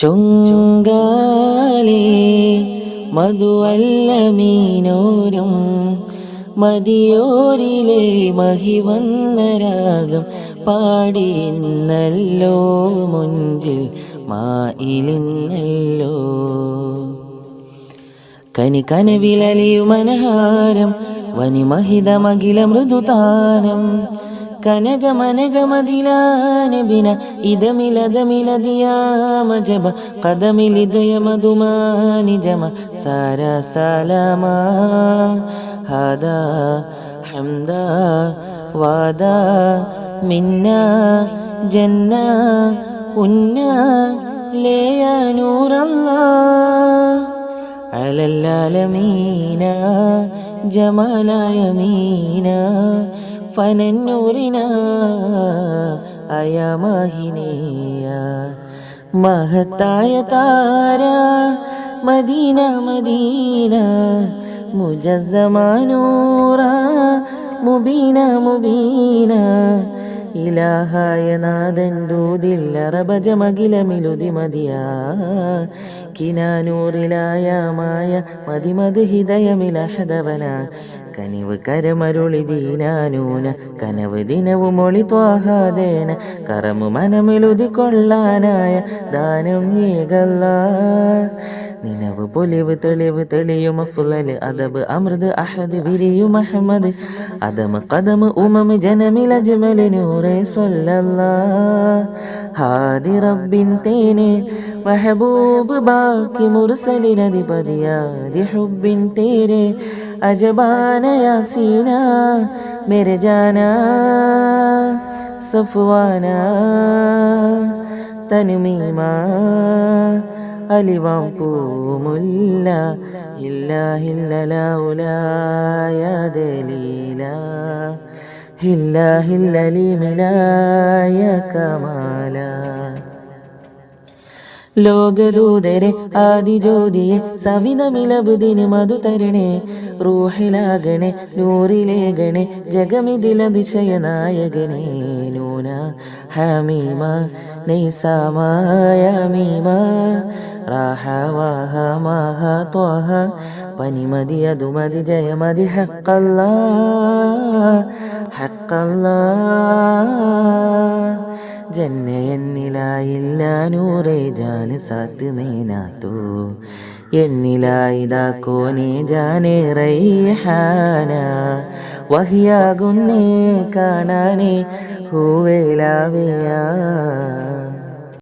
ചൊങ്കാലേ മധുവല്ല മീനോരം മതിയോരിലെ മഹിവന്ന രാഗം പാടിന്നല്ലോ മുഞ്ചിൽ മായിലിന്നല്ലോ. കനി കനവിലലിയു മനഹാരം വനിമഹിതമഖില മൃദുതാനം കനകമനകമതിലാനബിന ഇതമിലതമിലതിയാമജമ കഥമിലിതയമധുമാനിജമ സാരാ സലാമ ഹദാ ഹംദ വാദ മിന്ന ജന്ന ഉന്ന ലേയ നൂറല്ലാ അലല്ലാലമീന ജമാലായമീന ഫനന്നൂറിന മഹത്തായ താര മദീന മദീന. മുജസ്സമാനൂറ മുബീന മുബീന. ഇലാഹായ നാദൻ ദൂതില്ലറബജ മകിലമിലുതി മതിയാ. കിനാനൂറിലായ മായ മതിമത് ഹിതയമിലഹദവന കനിവ് കരമരുളി ദീനാനൂന കനവ് ദിനവും ഒളി ത്വാഹാദേന കറമു മനമിലുതി കൊള്ളാനായ ദാനം ഏകല്ല. നിനവ് പൊലിവ് തെളിവ് തെളിയും അഫ്ലല് അദബ് അമൃത് അഹദ് വിരിയും അഹമ്മദ് അദമ് കദമ് ഉമമ് ജനമില ജമൽ നൂറെ സ്വല്ലല്ലാ. ഹാദി റബ്ബിൻ തേനെ മെഹബൂബ് ബാക്കി മുർസലിനധിപതിയാദി ഹുബിൻ തേരെ അജബാന യാസീന. മെരെ ജാന. സഫ്വാന. തനുമീമാ. അലിവാം പൂമുല്ല ഇല്ല ഹില്ലലായ ദലീല ഹില്ല ഹില്ലലിമിലായ കമാല. ലോകദൂതരെ ആദിജ്യോതിയെ സവിതമിലബുദിന് മധു തരണേ റൂഹിലാകണേ നൂറിലേകണേ ജഗമിതിലതിശയ നായകനേ നൂന ഹമീമ നൈസാമായ മീമ പനിമതി അതുമതി ജയമതി ഹക്കല്ല ഹക്കല്ലാ. ജന്ന എന്നിലായില്ല നൂറേ ജാന് സാത്ത് മേനാത്തു എന്നിലായിതാ കോനെ ജാനേ റൈഹാന വഹിയാകുന്നേ കാണാനേ ഹൂവേലാവയാ.